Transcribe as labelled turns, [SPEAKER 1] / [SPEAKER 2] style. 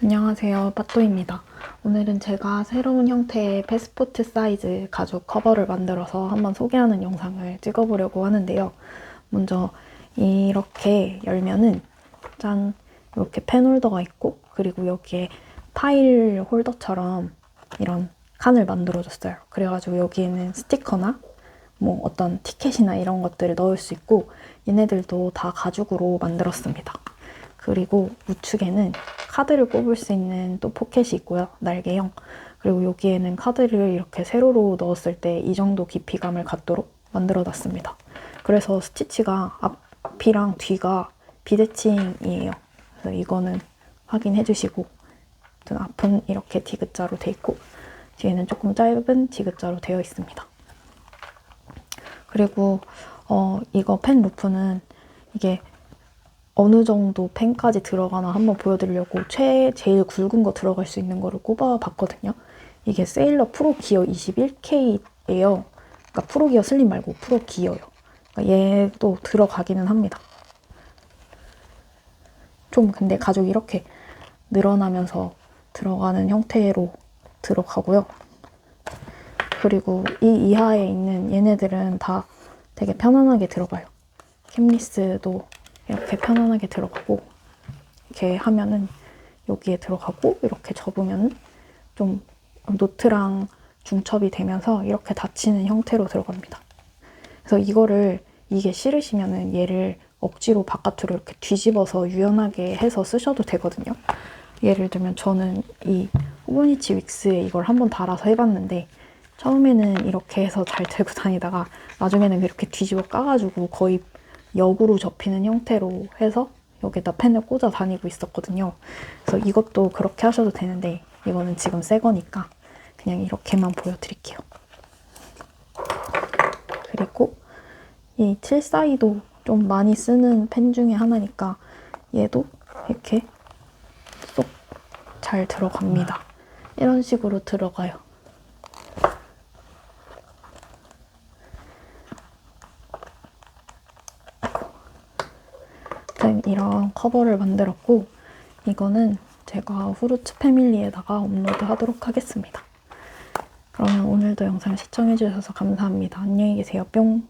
[SPEAKER 1] 안녕하세요. 빠또입니다. 오늘은 제가 새로운 형태의 패스포트 사이즈 가죽 커버를 만들어서 한번 소개하는 영상을 찍어보려고 하는데요. 먼저 이렇게 열면은 짠 이렇게 펜 홀더가 있고 그리고 여기에 파일 홀더처럼 이런 칸을 만들어줬어요. 그래가지고 여기에는 스티커나 뭐 어떤 티켓이나 이런 것들을 넣을 수 있고 얘네들도 다 가죽으로 만들었습니다. 그리고 우측에는 카드를 꼽을 수 있는 또 포켓이 있고요. 날개형. 그리고 여기에는 카드를 이렇게 세로로 넣었을 때 이 정도 깊이감을 갖도록 만들어 놨습니다. 그래서 스티치가 앞이랑 뒤가 비대칭이에요. 그래서 이거는 확인해 주시고 앞은 이렇게 디귿자로 돼 있고 뒤에는 조금 짧은 디귿자로 되어 있습니다. 그리고 어, 이거 펜 루프는 이게 어느 정도 펜까지 들어가나 한번 보여드리려고 최 제일 굵은 거 들어갈 수 있는 거를 꼽아봤거든요. 이게 세일러 프로 기어 21K예요. 그러니까 프로 기어 슬림 말고 프로 기어요. 그러니까 얘도 들어가기는 합니다. 좀 근데 가죽이 이렇게 늘어나면서 들어가는 형태로 들어가고요. 그리고 이 이하에 있는 얘네들은 다 되게 편안하게 들어가요. 캠리스도 이렇게 편안하게 들어가고 이렇게 하면은 여기에 들어가고 이렇게 접으면 좀 노트랑 중첩이 되면서 이렇게 닫히는 형태로 들어갑니다. 그래서 이거를 이게 싫으시면은 얘를 억지로 바깥으로 이렇게 뒤집어서 유연하게 해서 쓰셔도 되거든요. 예를 들면 저는 이 호브니치 윅스에 이걸 한번 달아서 해봤는데 처음에는 이렇게 해서 잘 들고 다니다가 나중에는 이렇게 뒤집어 까가지고 거의 역으로 접히는 형태로 해서 여기다 펜을 꽂아 다니고 있었거든요. 그래서 이것도 그렇게 하셔도 되는데 이거는 지금 새 거니까 그냥 이렇게만 보여드릴게요. 그리고 이 742도 좀 많이 쓰는 펜 중에 하나니까 얘도 이렇게 쏙 잘 들어갑니다. 이런 식으로 들어가요. 아무튼 이런 커버를 만들었고 이거는 제가 후르츠 패밀리에다가 업로드 하도록 하겠습니다. 그러면 오늘도 영상 시청해주셔서 감사합니다. 안녕히 계세요. 뿅!